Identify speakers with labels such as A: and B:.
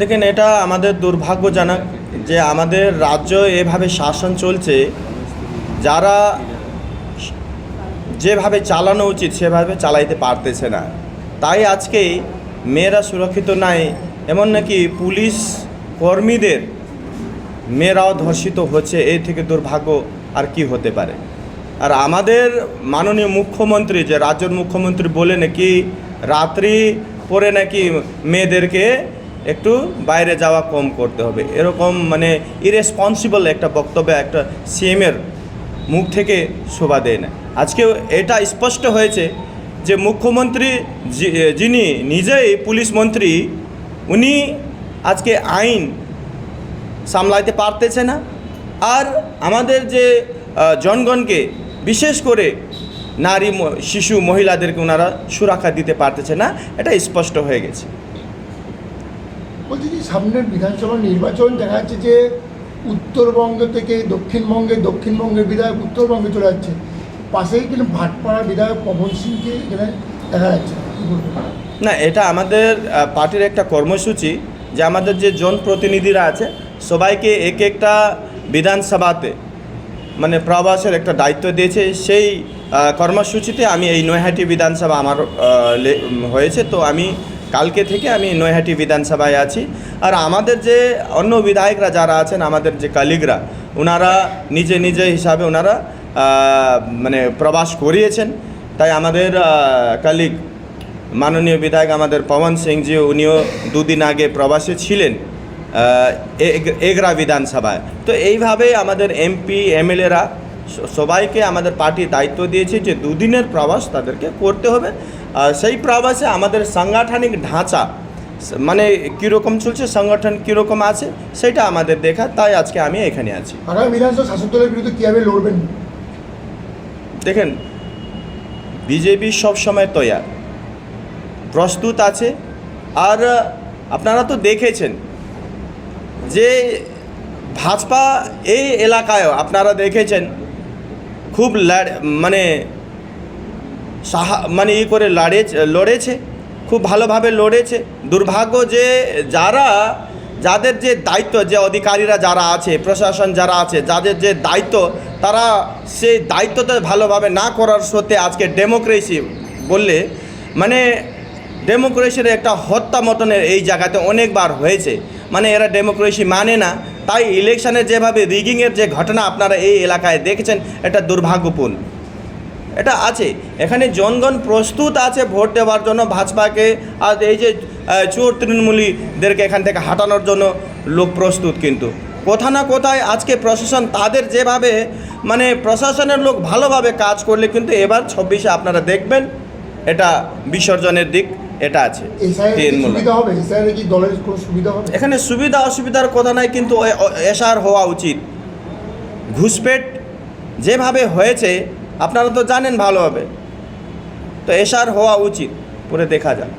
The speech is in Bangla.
A: দেখেন, এটা আমাদের দুর্ভাগ্যজনক যে আমাদের রাজ্য এভাবে শাসন চলছে। যারা যেভাবে চালানো উচিত, সেভাবে চালাইতে পারতেছে না। তাই আজকে মেয়েরা সুরক্ষিত নাই, এমন নাকি পুলিশ কর্মীদের মেয়েরাও ধর্ষিত হচ্ছে এই থেকে দুর্ভাগ্য আর কি হতে পারে? আর আমাদের মাননীয় মুখ্যমন্ত্রী, যে রাজ্যের মুখ্যমন্ত্রী বলে নাকি রাত্রি পরে নাকি মেয়েদেরকে একটু বাইরে যাওয়া কম করতে হবে। এরকম মানে ইরেসপন্সিবল একটা বক্তব্য একটা সিএমের মুখ থেকে শোভা দেয় না। আজকে এটা স্পষ্ট হয়েছে যে মুখ্যমন্ত্রী যিনি নিজেই পুলিশ মন্ত্রী, উনি আজকে আইন সামলাইতে পারতেছে না। আর আমাদের যে জনগণকে বিশেষ করে নারী শিশু মহিলাদেরকে ওনারা সুরক্ষা দিতে পারতেছে না, এটা স্পষ্ট হয়ে গেছে।
B: বলছি যে সামনের বিধানসভা নির্বাচন দেখা যাচ্ছে যে উত্তরবঙ্গ থেকে দক্ষিণবঙ্গে, দক্ষিণবঙ্গের বিধায়ক উত্তরবঙ্গে চলে যাচ্ছে। পাশেই কিন্তু ভাটপাড়া বিধায়ক পবন সিংকে এখানে দেখা যাচ্ছে।
A: না, এটা আমাদের পার্টির একটা কর্মসূচি যে আমাদের যে জনপ্রতিনিধিরা আছে, সবাইকে এক একটা বিধানসভাতে মানে প্রবাসের একটা দায়িত্ব দিয়েছে। সেই কর্মসূচিতে আমি এই নৈহাটি বিধানসভা আমার হয়েছে। তো আমি কালকে থেকে আমি নৈহাটি বিধানসভায় আছি। আর আমাদের যে অন্য বিধায়করা যারা আছেন, আমাদের যে কালিগরা ওনারা নিজে নিজে হিসাবে ওনারা মানে প্রবাস করিয়েছেন। তাই আমাদের কালিগ মাননীয় বিধায়ক আমাদের পবন সিংজি উনিও দুদিন আগে প্রবাসে ছিলেন এগ- এগরা বিধানসভায়। তো এইভাবে আমাদের এমপি, এমএলএরা সবাইকে আমাদের পার্টি দায়িত্ব দিয়েছে যে দুদিনের প্রবাস তাদেরকে করতে হবে। সেই প্রবাসে আমাদের সাংগঠনিক ঢাঁচা মানে কীরকম চলছে সংগঠন কীরকম আছে সেটা আমাদের দেখা। তাই আজকে আমি এখানে আছি।
B: আগামী বিধানসভা শাসক দলের বিরুদ্ধে কীভাবে লড়বেন?
A: দেখেন বিজেপি সবসময় তৈয়ার। প্রস্তুত আছে। আর আপনারা তো দেখেছেন যে ভাজপা এই এলাকায়ও আপনারা দেখেছেন খুব মানে সাহা মানে ই করে লড়ে লড়েছে, খুব ভালোভাবে লড়েছে। দুর্ভাগ্য যে যারা, যাদের যে দায়িত্ব, যে অধিকারীরা যারা আছে, প্রশাসন যারা আছে, যাদের যে দায়িত্ব, তারা সেই দায়িত্বটা ভালোভাবে না করার সত্ত্বে আজকে ডেমোক্রেসি বললে মানে ডেমোক্রেসির একটা হত্যা মতনের এই জায়গাতে অনেকবার হয়েছে। মানে এরা ডেমোক্রেসি মানে না। তাই ইলেকশনে যেভাবে রিগিংয়ের যে ঘটনা আপনারা এই এলাকায় দেখেছেন, এটা দুর্ভাগ্যপূর্ণ। এটা আছে। এখানে জনগণ প্রস্তুত আছে ভোট দেওয়ার জন্য ভাজপাকে আর এই যে চোর তৃণমূলীদেরকে এখান থেকে হাঁটানোর জন্য লোক প্রস্তুত কিন্তু। কোথা না কোথায় আজকে প্রশাসন তাদের যেভাবে মানে প্রশাসনের লোক ভালোভাবে কাজ করলে কিন্তু এবার ছব্বিশে আপনারা দেখবেন এটা বিসর্জনের দিক এটা আছে এখানে সুবিধা অসুবিধার কথা নাই কিন্তু এসার হওয়া উচিত। ঘুষপেট যেভাবে হয়েছে আপনারা তো জানেন ভালোভাবে তো এশার হওয়া উচিত পরে দেখা যাক।